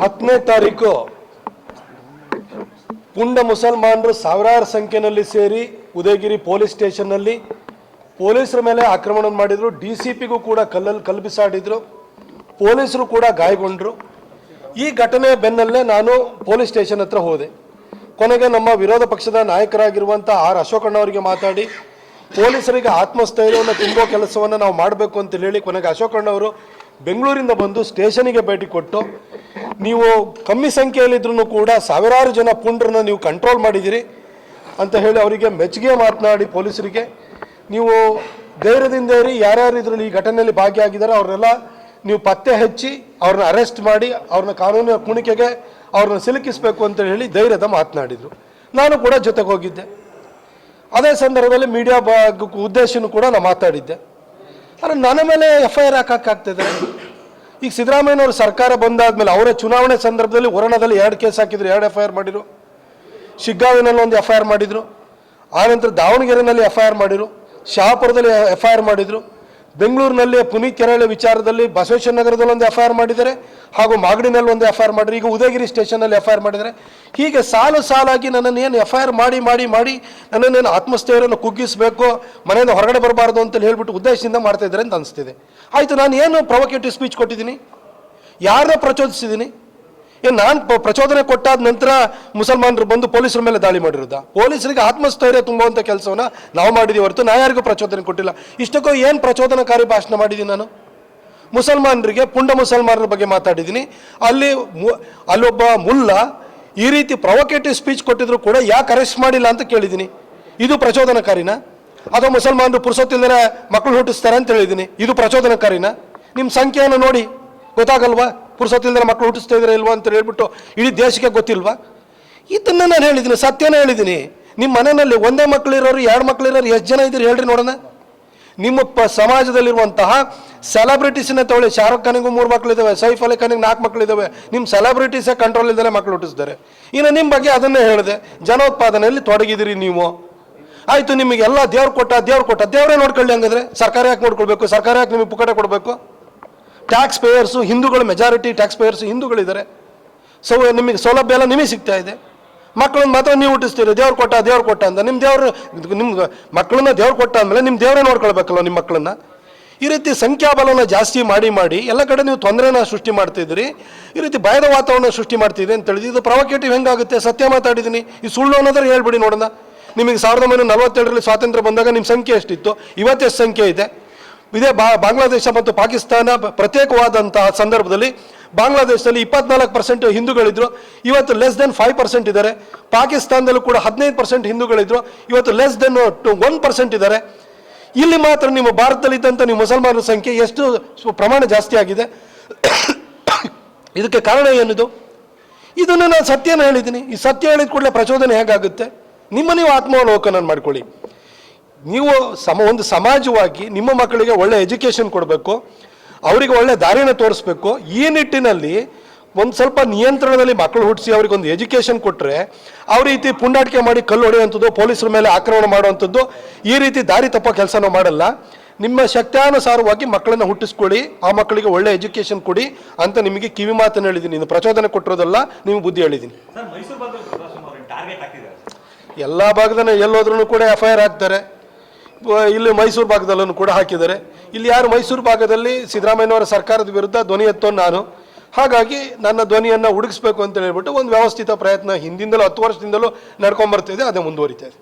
ಹತ್ತನೇ ತಾರೀಕು ಪುಂಡ ಮುಸಲ್ಮಾನರು ಸಾವಿರಾರು ಸಂಖ್ಯೆಯಲ್ಲಿ ಸೇರಿ ಉದಯಗಿರಿ ಪೊಲೀಸ್ ಸ್ಟೇಷನ್ನಲ್ಲಿ ಪೊಲೀಸರ ಮೇಲೆ ಆಕ್ರಮಣ ಮಾಡಿದರು. ಡಿ ಸಿ ಪಿಗೂ ಕೂಡ ಕಲ್ಲಲ್ಲಿ ಕಲ್ಲು ಬಿಸಾಡಿದ್ರು ಪೊಲೀಸರು ಕೂಡ ಗಾಯಗೊಂಡರು. ಈ ಘಟನೆ ಬೆನ್ನಲ್ಲೇ ನಾನು ಪೊಲೀಸ್ ಸ್ಟೇಷನ್ ಹತ್ರ ಹೋದೆ. ಕೊನೆಗೆ ನಮ್ಮ ವಿರೋಧ ಪಕ್ಷದ ನಾಯಕರಾಗಿರುವಂಥ ಆರ್ ಅಶೋಕಣ್ಣವರಿಗೆ ಮಾತಾಡಿ, ಪೊಲೀಸರಿಗೆ ಆತ್ಮಸ್ಥೈರ್ಯವನ್ನು ತುಂಬೋ ಕೆಲಸವನ್ನು ನಾವು ಮಾಡಬೇಕು ಅಂತ ಹೇಳಿ ಕೊನೆಗೆ ಅಶೋಕಣ್ಣವರು ಬೆಂಗಳೂರಿಂದ ಬಂದು ಸ್ಟೇಷನಿಗೆ ಭೇಟಿ ಕೊಟ್ಟು, ನೀವು ಕಮ್ಮಿ ಸಂಖ್ಯೆಯಲ್ಲಿದ್ರೂ ಕೂಡ ಸಾವಿರಾರು ಜನ ಪುಂಡ್ರನ್ನ ನೀವು ಕಂಟ್ರೋಲ್ ಮಾಡಿದ್ದೀರಿ ಅಂತ ಹೇಳಿ ಅವರಿಗೆ ಮೆಚ್ಚುಗೆ ಮಾತನಾಡಿ ಪೊಲೀಸರಿಗೆ. ನೀವು ಧೈರ್ಯದಿಂದ ಇರಿ, ಯಾರ್ಯಾರು ಇದರಲ್ಲಿ ಈ ಘಟನೆಯಲ್ಲಿ ಭಾಗಿಯಾಗಿದ್ದಾರೆ, ಅವ್ರನ್ನೆಲ್ಲ ನೀವು ಪತ್ತೆ ಹಚ್ಚಿ ಅವ್ರನ್ನ ಅರೆಸ್ಟ್ ಮಾಡಿ, ಅವ್ರನ್ನ ಕಾನೂನಿನ ಕುಣಿಕೆಗೆ ಅವ್ರನ್ನ ಸಿಲುಕಿಸಬೇಕು ಅಂತ ಹೇಳಿ ಧೈರ್ಯದ ಮಾತನಾಡಿದರು. ನಾನು ಕೂಡ ಜೊತೆಗೆ ಹೋಗಿದ್ದೆ. ಅದೇ ಸಂದರ್ಭದಲ್ಲಿ ಮೀಡಿಯಾ ಉದ್ದೇಶನೂ ಕೂಡ ನಾನು ಮಾತಾಡಿದ್ದೆ. ಆದರೆ ನನ್ನ ಮೇಲೆ ಎಫ್ ಐ ಆರ್ ಹಾಕಕ್ಕಾಗ್ತದೆ ಈಗ ಸಿದ್ದರಾಮಯ್ಯನವರು ಸರ್ಕಾರ ಬಂದಾದ್ಮೇಲೆ ಅವರ ಚುನಾವಣೆ ಸಂದರ್ಭದಲ್ಲಿ ಹೊರಣದಲ್ಲಿ ಎರಡು ಕೇಸ್ ಹಾಕಿದ್ರು, ಎರಡು ಎಫ್ ಐ ಆರ್ ಮಾಡಿದ್ರು. ಶಿಗ್ಗಾವಿನಲ್ಲಿ ಒಂದು ಎಫ್ ಐ ಆರ್ ಮಾಡಿದರು ಆನಂತರ ದಾವಣಗೆರೆನಲ್ಲಿ ಎಫ್ ಐ ಆರ್ ಮಾಡಿದರು. ಶಹಾಪುರದಲ್ಲಿ ಎಫ್ ಐ ಆರ್ ಮಾಡಿದರು. ಬೆಂಗಳೂರಿನಲ್ಲಿ ಪುನೀತ್ ಕೆರಳೆ ವಿಚಾರದಲ್ಲಿ ಬಸವೇಶ್ವರ ನಗರದಲ್ಲಿ ಎಫ್ ಆರ್ ಮಾಡಿದ್ದಾರೆ ಹಾಗೂ ಮಾಗಡಿನಲ್ಲಿ ಒಂದು ಎಫ್ ಐ ಆರ್ ಮಾಡಿದರೆ ಈಗ ಉದಯಗಿರಿ ಸ್ಟೇಷನಲ್ಲಿ ಎಫ್ ಐ ಆರ್ ಮಾಡಿದ್ದಾರೆ. ಹೀಗೆ ಸಾಲು ಸಾಲಾಗಿ ನನ್ನನ್ನು ಏನು ಎಫ್ ಐ ಆರ್ ಮಾಡಿ ಮಾಡಿ ಮಾಡಿ ನನ್ನನ್ನೇನು ಆತ್ಮಸ್ಥೈರ್ಯವನ್ನು ಕುಗ್ಗಿಸಬೇಕು, ಮನೆಯಿಂದ ಹೊರಗಡೆ ಬರಬಾರ್ದು ಅಂತ ಹೇಳ್ಬಿಟ್ಟು ಉದ್ದೇಶದಿಂದ ಮಾಡ್ತಾ ಇದ್ದಾರೆ ಅಂತ ಅನಿಸ್ತಿದೆ. ಆಯಿತು, ನಾನು ಏನು ಪ್ರೊವೊಕೇಟಿವ್ ಸ್ಪೀಚ್ ಕೊಟ್ಟಿದ್ದೀನಿ? ಯಾರನ್ನ ಪ್ರಚೋದಿಸಿದ್ದೀನಿ? ಏನು ನಾನು ಪ್ರಚೋದನೆ ಕೊಟ್ಟಾದ ನಂತರ ಮುಸಲ್ಮಾನರು ಬಂದು ಪೊಲೀಸರ ಮೇಲೆ ದಾಳಿ ಮಾಡಿರೋದಾ? ಪೊಲೀಸರಿಗೆ ಆತ್ಮಸ್ಥೈರ್ಯ ತುಂಬುವಂಥ ಕೆಲಸವನ್ನ ನಾವು ಮಾಡಿದ್ದೀವಿ ಹೊರತು ನಾ ಯಾರಿಗೂ ಪ್ರಚೋದನೆ ಕೊಟ್ಟಿಲ್ಲ. ಇಷ್ಟಕ್ಕೂ ಏನು ಪ್ರಚೋದನಕಾರಿ ಭಾಷಣ ಮಾಡಿದ್ದೀನಿ ನಾನು? ಮುಸಲ್ಮಾನರಿಗೆ ಪುಂಡ ಮುಸಲ್ಮಾನರ ಬಗ್ಗೆ ಮಾತಾಡಿದ್ದೀನಿ ಅಲ್ಲಿ ಅಲ್ಲೊಬ್ಬ ಮುಲ್ಲ ಈ ರೀತಿ ಪ್ರೊವೊಕೇಟಿವ್ ಸ್ಪೀಚ್ ಕೊಟ್ಟಿದ್ರು ಕೂಡ ಯಾಕೆ ಅರೆಸ್ಟ್ ಮಾಡಿಲ್ಲ ಅಂತ ಕೇಳಿದ್ದೀನಿ ಇದು ಪ್ರಚೋದನಕಾರಿನ? ಅಥವಾ ಮುಸಲ್ಮಾನರು ಪುರುಸೊತ್ತಿಲ್ಲದೆ ಮಕ್ಕಳು ಹುಟ್ಟಿಸ್ತಾರೆ ಅಂತ ಹೇಳಿದ್ದೀನಿ ಇದು ಪ್ರಚೋದನಕಾರಿನ? ನಿಮ್ಮ ಸಂಖ್ಯೆಯನ್ನು ನೋಡಿ. ಗೊತ್ತಾಗಲ್ವಾ? ಪುರುಸೊತ್ತಿಲ್ಲದೆ ಮಕ್ಕಳು ಹುಟ್ಟಿಸ್ತಾ ಇದ್ರೆ ಇಲ್ವಾ ಅಂತ ಹೇಳ್ಬಿಟ್ಟು ಇಡೀ ದೇಶಕ್ಕೆ ಗೊತ್ತಿಲ್ವಾ? ಇದನ್ನ ನಾನು ಹೇಳಿದ್ದೀನಿ, ಸತ್ಯನ ಹೇಳಿದ್ದೀನಿ. ನಿಮ್ಮ ಮನೆಯಲ್ಲಿ ಒಂದೇ ಮಕ್ಕಳಿರೋರು ಎರಡು ಮಕ್ಕಳಿರೋರು ಎಷ್ಟು ಜನ ಇದ್ದೀರಿ ಹೇಳ್ರಿ ನೋಡೋಣ. ನಿಮ್ಮ ಪ ಸಮಾಜದಲ್ಲಿರುವಂತಹ ಸೆಲೆಬ್ರಿಟೀಸ್ನ ತಗೊಳ್ಳಿ. ಶಾರುಖ್ ಖಾನಿಗೂ ಮೂರು ಮಕ್ಕಳಿದ್ದಾವೆ ಸೈಫ್ ಅಲಿ ಖಾನಿಗೆ ನಾಲ್ಕು ಮಕ್ಕಳಿದ್ದಾವೆ ನಿಮ್ಮ ಸೆಲೆಬ್ರಿಟೀಸೇ ಕಂಟ್ರೋಲ್ ಇಲ್ಲದೆ ಮಕ್ಕಳು ಹುಟ್ಟಿಸ್ತಾರೆ. ಇನ್ನು ನಿಮ್ಮ ಬಗ್ಗೆ ಅದನ್ನೇ ಹೇಳಿದೆ, ಜನೋತ್ಪಾದನೆಯಲ್ಲಿ ತೊಡಗಿದಿರಿ ನೀವು. ಆಯಿತು, ನಿಮಗೆ ಎಲ್ಲ ದೇವ್ರು ಕೊಟ್ಟ ದೇವ್ರು ಕೊಟ್ಟ, ದೇವರೇ ನೋಡ್ಕೊಳ್ಳಿ ಹಂಗಂದ್ರೆ. ಸರ್ಕಾರ ಯಾಕೆ ನೋಡ್ಕೊಳ್ಬೇಕು? ಸರ್ಕಾರ ಯಾಕೆ ನಿಮಗೆ ಪುಕ್ಕಟೆ ಕೊಡಬೇಕು? ಟ್ಯಾಕ್ಸ್ ಪೇಯರ್ಸು ಹಿಂದೂಗಳು ಮೆಜಾರಿಟಿ ಟ್ಯಾಕ್ಸ್ ಪೇಯರ್ಸು ಹಿಂದೂಗಳಿದ್ದಾರೆ. ಸೊ ನಿಮಗೆ ಸೌಲಭ್ಯ ಎಲ್ಲ ನಿಮಗೆ ಸಿಗ್ತಾ ಇದೆ. ಮಕ್ಕಳನ್ನ ಮಾತ್ರ ನೀವು ಹುಟ್ಟಿಸ್ತೀರಿ? ದೇವ್ರು ಕೊಟ್ಟ ದೇವ್ರು ಕೊಟ್ಟ ಅಂತ. ನಿಮ್ಮ ದೇವರು ನಿಮ್ಗೆ ಮಕ್ಕಳನ್ನ ದೇವ್ರು ಕೊಟ್ಟ ಅಂದಮೇಲೆ ನಿಮ್ಮ ದೇವರೇ ನೋಡ್ಕೊಳ್ಬೇಕಲ್ಲ ನಿಮ್ಮ ಮಕ್ಕಳನ್ನ? ಈ ರೀತಿ ಸಂಖ್ಯಾಬಲನ ಜಾಸ್ತಿ ಮಾಡಿ ಮಾಡಿ, ಎಲ್ಲ ಕಡೆ ನೀವು ತೊಂದರೆನ ಸೃಷ್ಟಿ ಮಾಡ್ತಿದ್ದೀರಿ ಈ ರೀತಿ ಭಯದ ವಾತಾವರಣ ಸೃಷ್ಟಿ ಮಾಡ್ತಿದ್ರಿ ಅಂತ ಹೇಳಿದ್ವಿ ಇದು ಪ್ರೊವೊಕೇಟಿವ್ ಹೆಂಗಾಗುತ್ತೆ? ಸತ್ಯ ಮಾತಾಡಿದ್ದೀನಿ. ಈ ಸುಳ್ಳು ಅನ್ನೋದ್ರೆ ಹೇಳ್ಬಿಡಿ ನೋಡೋಣ. ನಿಮಗೆ ಸಾವಿರದ ಒಂಬೈನೂರ ನಲವತ್ತೆರಡರಲ್ಲಿ ಸ್ವಾತಂತ್ರ್ಯ ಬಂದಾಗ ನಿಮ್ಮ ಸಂಖ್ಯೆ ಎಷ್ಟಿತ್ತು? ಇವತ್ತೆಷ್ಟು ಸಂಖ್ಯೆ ಇದೆ? ಇದೇ ಬಾ ಬಾಂಗ್ಲಾದೇಶ ಮತ್ತು ಪಾಕಿಸ್ತಾನ ಪ್ರತ್ಯೇಕವಾದಂತಹ ಸಂದರ್ಭದಲ್ಲಿ ಬಾಂಗ್ಲಾದೇಶದಲ್ಲಿ ಇಪ್ಪತ್ನಾಲ್ಕು ಪರ್ಸೆಂಟ್ ಹಿಂದೂಗಳಿದ್ರು, ಇವತ್ತು ಲೆಸ್ ದೆನ್ ಫೈವ್ ಪರ್ಸೆಂಟ್ ಇದ್ದಾರೆ. ಪಾಕಿಸ್ತಾನದಲ್ಲೂ ಕೂಡ ಹದಿನೈದು ಪರ್ಸೆಂಟ್ ಹಿಂದೂಗಳಿದ್ರು, ಇವತ್ತು less than two one percent ಇದ್ದಾರೆ. ಇಲ್ಲಿ ಮಾತ್ರ ನಿಮ್ಮ ಭಾರತದಲ್ಲಿ ಇದ್ದಂಥ ನೀವು ಮುಸಲ್ಮಾನರ ಸಂಖ್ಯೆ ಎಷ್ಟು ಪ್ರಮಾಣ ಜಾಸ್ತಿ ಆಗಿದೆ? ಇದಕ್ಕೆ ಕಾರಣ ಏನಿದು? ಇದನ್ನು ನಾನು ಸತ್ಯನ ಹೇಳಿದ್ದೀನಿ. ಈ ಸತ್ಯ ಹೇಳಿದ ಕೂಡಲೇ ಪ್ರಚೋದನೆ ಹೇಗಾಗುತ್ತೆ? ನಿಮ್ಮ ನೀವು ಆತ್ಮಾವಲೋಕನ ಮಾಡ್ಕೊಳ್ಳಿ. ನೀವು ಸಮ ಒಂದು ಸಮಾಜವಾಗಿ ನಿಮ್ಮ ಮಕ್ಕಳಿಗೆ ಒಳ್ಳೆ ಎಜುಕೇಷನ್ ಕೊಡಬೇಕು ಅವರಿಗೆ ಒಳ್ಳೆ ದಾರಿನ ತೋರಿಸ್ಬೇಕು ಈ ನಿಟ್ಟಿನಲ್ಲಿ ಒಂದು ಸ್ವಲ್ಪ ನಿಯಂತ್ರಣದಲ್ಲಿ ಮಕ್ಕಳು ಹುಟ್ಟಿಸಿ ಅವ್ರಿಗೆ ಒಂದು ಎಜುಕೇಷನ್ ಕೊಟ್ಟರೆ ಅವ್ರ ರೀತಿ ಪುಂಡಾಟಿಕೆ ಮಾಡಿ ಕಲ್ಲು ಹೊಡೆಯುವಂಥದ್ದು ಪೊಲೀಸರ ಮೇಲೆ ಆಕ್ರಮಣ ಮಾಡುವಂಥದ್ದು ಈ ರೀತಿ ದಾರಿ ತಪ್ಪ ಕೆಲಸನೂ ಮಾಡಲ್ಲ. ನಿಮ್ಮ ಶಕ್ತಾನುಸಾರವಾಗಿ ಮಕ್ಕಳನ್ನು ಹುಟ್ಟಿಸ್ಕೊಳ್ಳಿ ಆ ಮಕ್ಕಳಿಗೆ ಒಳ್ಳೆ ಎಜುಕೇಷನ್ ಕೊಡಿ ಅಂತ ನಿಮಗೆ ಕಿವಿ ಮಾತನ್ನು ಹೇಳಿದ್ದೀನಿ. ಇದು ಪ್ರಚೋದನೆ ಕೊಟ್ಟಿರೋದಲ್ಲ ನೀವು ಬುದ್ಧಿ ಹೇಳಿದ್ದೀನಿ. ಭಾಗದಲ್ಲಿ ಎಲ್ಲ ಭಾಗದ ಎಲ್ಲೋದ್ರೂ ಕೂಡ ಎಫ್ ಐ ಆರ್ ಹಾಕ್ತಾರೆ. ಇಲ್ಲಿ ಮೈಸೂರು ಭಾಗದಲ್ಲೂ ಕೂಡ ಹಾಕಿದ್ದಾರೆ. ಇಲ್ಲಿ ಯಾರು ಮೈಸೂರು ಭಾಗದಲ್ಲಿ ಸಿದ್ದರಾಮಯ್ಯನವರ ಸರ್ಕಾರದ ವಿರುದ್ಧ ಧ್ವನಿ ಎತ್ತೋ ನಾನು. ಹಾಗಾಗಿ ನನ್ನ ಧ್ವನಿಯನ್ನು ಹುಡುಗಿಸ್ಬೇಕು ಅಂತ ಹೇಳ್ಬಿಟ್ಟು ಒಂದು ವ್ಯವಸ್ಥಿತ ಪ್ರಯತ್ನ ಹಿಂದಿಂದಲೂ ಹತ್ತು ವರ್ಷದಿಂದಲೂ ನಡ್ಕೊಂಬರ್ತಿದೆ, ಅದೇ ಮುಂದುವರಿತಾ ಇದೆ.